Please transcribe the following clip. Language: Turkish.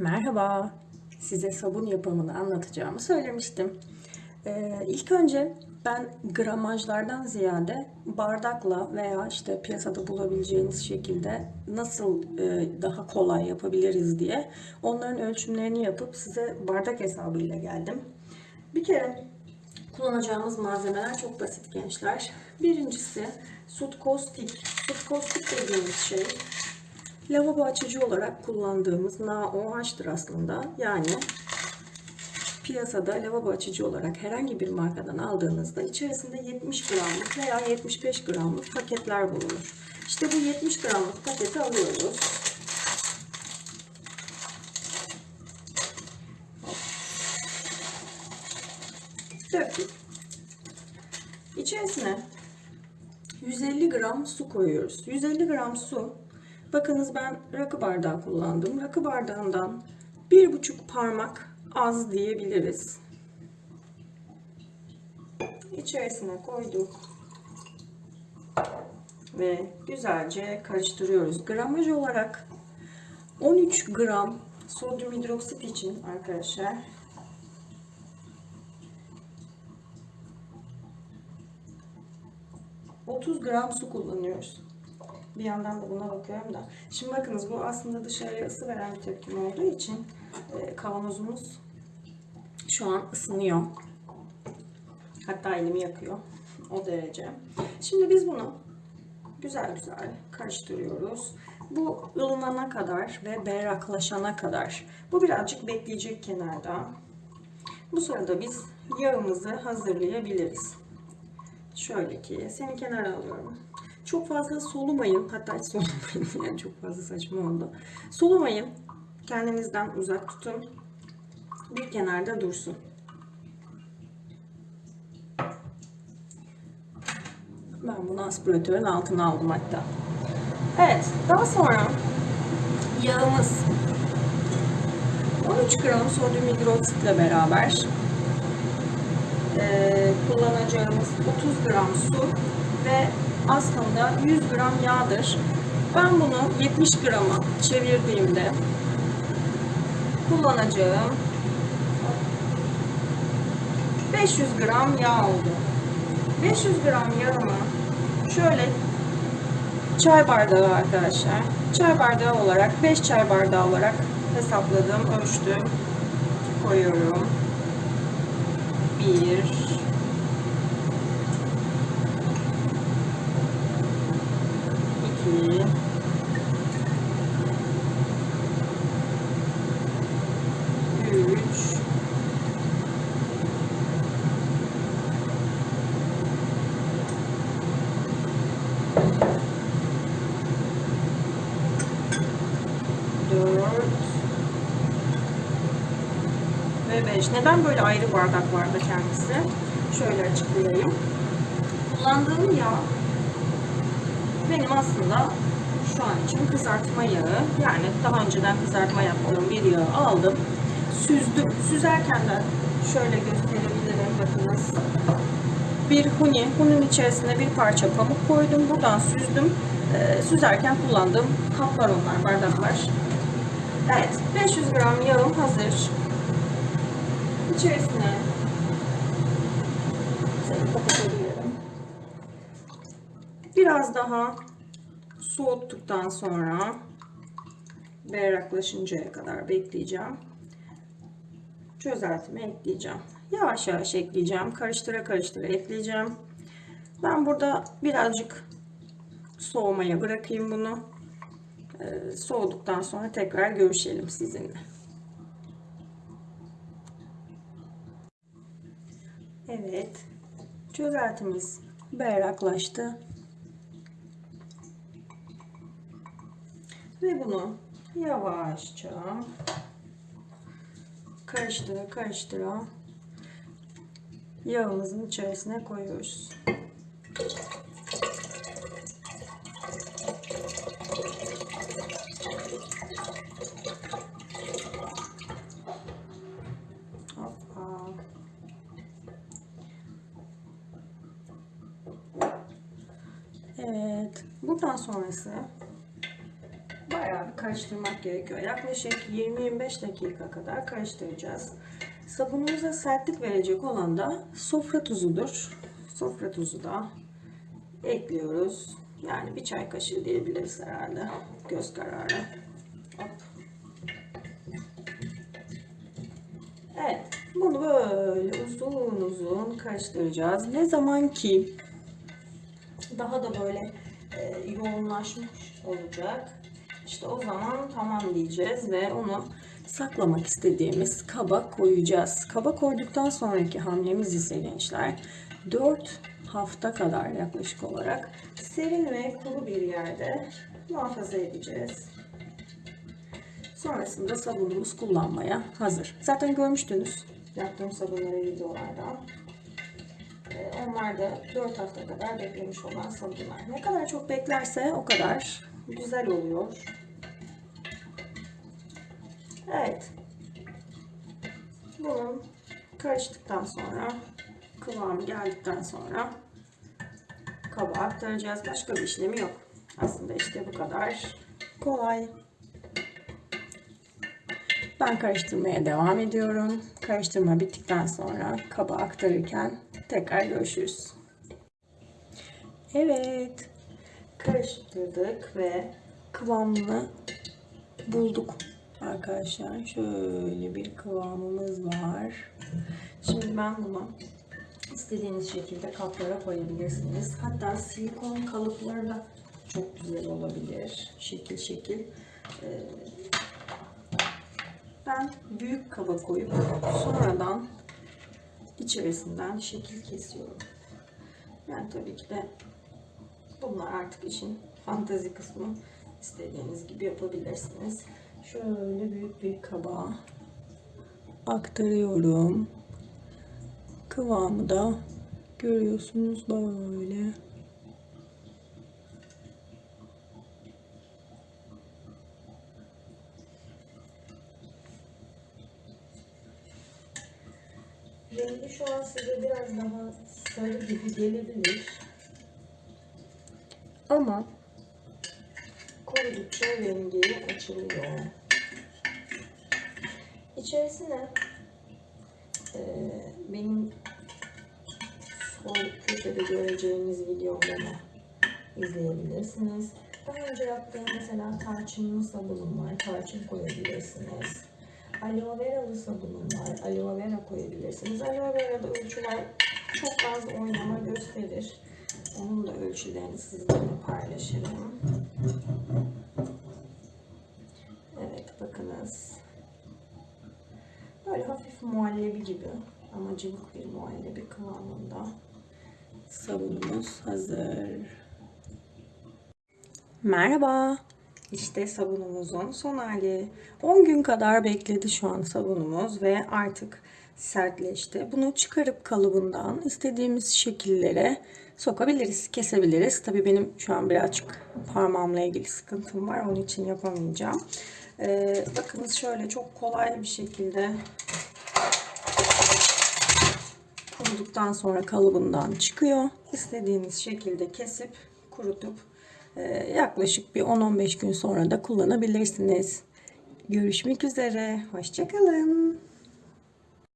Merhaba. Size sabun yapımını anlatacağımı söylemiştim. Ee, ilk önce ben gramajlardan ziyade bardakla veya işte piyasada bulabileceğiniz şekilde nasıl e, daha kolay yapabiliriz diye onların ölçümlerini yapıp size bardak hesabıyla geldim. Bir kere kullanacağımız malzemeler çok basit gençler. Birincisi sut kostik. Sut kostik dediğimiz şey lavabo açıcı olarak kullandığımız NaOH'tır aslında. Yani piyasada lavabo açıcı olarak herhangi bir markadan aldığınızda içerisinde 70 gramlık veya 75 gramlık paketler bulunur. İşte bu 70 gramlık paketi alıyoruz. Döktük. İçerisine 150 gram su koyuyoruz. 150 gram su. Bakınız ben rakı bardağı kullandım. Rakı bardağından bir buçuk parmak az diyebiliriz. İçerisine koyduk. Ve güzelce karıştırıyoruz. Gramaj olarak 13 gram sodyum hidroksit için arkadaşlar 30 gram su kullanıyoruz. Bir yandan da buna bakıyorum da. Şimdi bakınız bu aslında dışarıya ısı veren bir tepkim olduğu için e, kavanozumuz şu an ısınıyor. Hatta elimi yakıyor. O derece. Şimdi biz bunu güzel güzel karıştırıyoruz. Bu ılınana kadar ve berraklaşana kadar. Bu birazcık bekleyecek kenarda. Bu sırada biz yağımızı hazırlayabiliriz. Şöyle ki seni kenara alıyorum. Çok fazla solumayın. Hatta hiç solumayın. Yani çok fazla saçma oldu. Solumayın. Kendinizden uzak tutun. Bir kenarda dursun. Ben bunu aspiratörün altına aldım hatta. Evet. Daha sonra yağımız 13 gram sodyum hidroksitle beraber e, kullanacağımız 30 gram su ve aslında 100 gram yağdır. Ben bunu 70 grama çevirdiğimde kullanacağım 500 gram yağ oldu. 500 gram yağımı şöyle çay bardağı arkadaşlar. Çay bardağı olarak 5 çay bardağı olarak hesapladım, ölçtüm. Koyuyorum. 1 2 3 4 ve 5. Neden böyle ayrı bardaklarda kendisi? Şöyle açıklayayım. Kullandığım yağ benim aslında şu an için kızartma yağı. Yani daha önceden kızartma yaptığım bir yağı aldım. Süzdüm. Süzerken de şöyle gösterebilirim. Bakınız. Bir huni. Hunun içerisine bir parça pamuk koydum. Buradan süzdüm. Ee, süzerken kullandığım kaplar onlar, bardaklar. Evet. 500 gram yağım hazır. İçerisine şöyle kapatabilirim. Biraz daha soğuttuktan sonra berraklaşıncaya kadar bekleyeceğim. Çözeltime ekleyeceğim. Yavaş yavaş ekleyeceğim. Karıştıra karıştıra ekleyeceğim. Ben burada birazcık soğumaya bırakayım bunu. Ee, soğuduktan sonra tekrar görüşelim sizinle. Evet. Çözeltimiz berraklaştı. Ve bunu yavaşça karıştıra karıştıra yağımızın içerisine koyuyoruz. Evet. Buradan sonrası bayağı karıştırmak gerekiyor. Yaklaşık 20-25 dakika kadar karıştıracağız. Sabunumuza sertlik verecek olan da sofra tuzudur. Sofra tuzu da ekliyoruz. Yani bir çay kaşığı diyebiliriz herhalde. Göz kararı. Hop. Evet. Bunu böyle uzun uzun karıştıracağız. Ne zaman ki daha da böyle e, yoğunlaşmış olacak. İşte o zaman tamam diyeceğiz ve onu saklamak istediğimiz kaba koyacağız. Kaba koyduktan sonraki hamlemiz ise gençler 4 hafta kadar yaklaşık olarak serin ve kuru bir yerde muhafaza edeceğiz. Sonrasında sabunumuz kullanmaya hazır. Zaten görmüştünüz yaptığım sabunları videolarda. Ee, Onlar da 4 hafta kadar beklemiş olan sabunlar. Ne kadar çok beklerse o kadar güzel oluyor. Evet. Bunun karıştıktan sonra kıvamı geldikten sonra kaba aktaracağız. Başka bir işlemi yok. Aslında işte bu kadar kolay. Ben karıştırmaya devam ediyorum. Karıştırma bittikten sonra kaba aktarırken tekrar görüşürüz. Evet. Karıştırdık ve kıvamını bulduk arkadaşlar. Şöyle bir kıvamımız var. Şimdi ben bunu istediğiniz şekilde kaplara koyabilirsiniz. Hatta silikon kalıpları da çok güzel olabilir. Şekil şekil. Ee, ben büyük kaba koyup sonradan içerisinden şekil kesiyorum. Yani tabii ki de bunlar artık işin fantazi kısmı. İstediğiniz gibi yapabilirsiniz. Şöyle büyük bir kaba aktarıyorum. Kıvamı da görüyorsunuz böyle. Rengi şu an size biraz daha sarı gibi gelebilir. Ama korudukça rengi açılıyor. İçerisine eee, benim sol köşede göreceğiniz videolarımı izleyebilirsiniz. Daha önce yaptığım mesela tarçınlı sabunum var. Tarçın koyabilirsiniz. Aloe veralı sabunum var. Aloe vera koyabilirsiniz. Aloe vera'da ölçüler çok az oynama gösterir. Onun da ölçülerini sizlerle paylaşırım. Evet bakınız. Böyle hafif muhallebi gibi ama cıvık bir muhallebi kıvamında sabunumuz hazır. Merhaba. İşte sabunumuzun son hali. 10 gün kadar bekledi şu an sabunumuz ve artık sertleşti. Bunu çıkarıp kalıbından istediğimiz şekillere sokabiliriz, kesebiliriz. Tabii benim şu an birazcık parmağımla ilgili sıkıntım var. Onun için yapamayacağım. Ee, bakınız şöyle çok kolay bir şekilde kuruduktan sonra kalıbından çıkıyor. İstediğiniz şekilde kesip kurutup e, yaklaşık bir 10-15 gün sonra da kullanabilirsiniz. Görüşmek üzere. Hoşçakalın.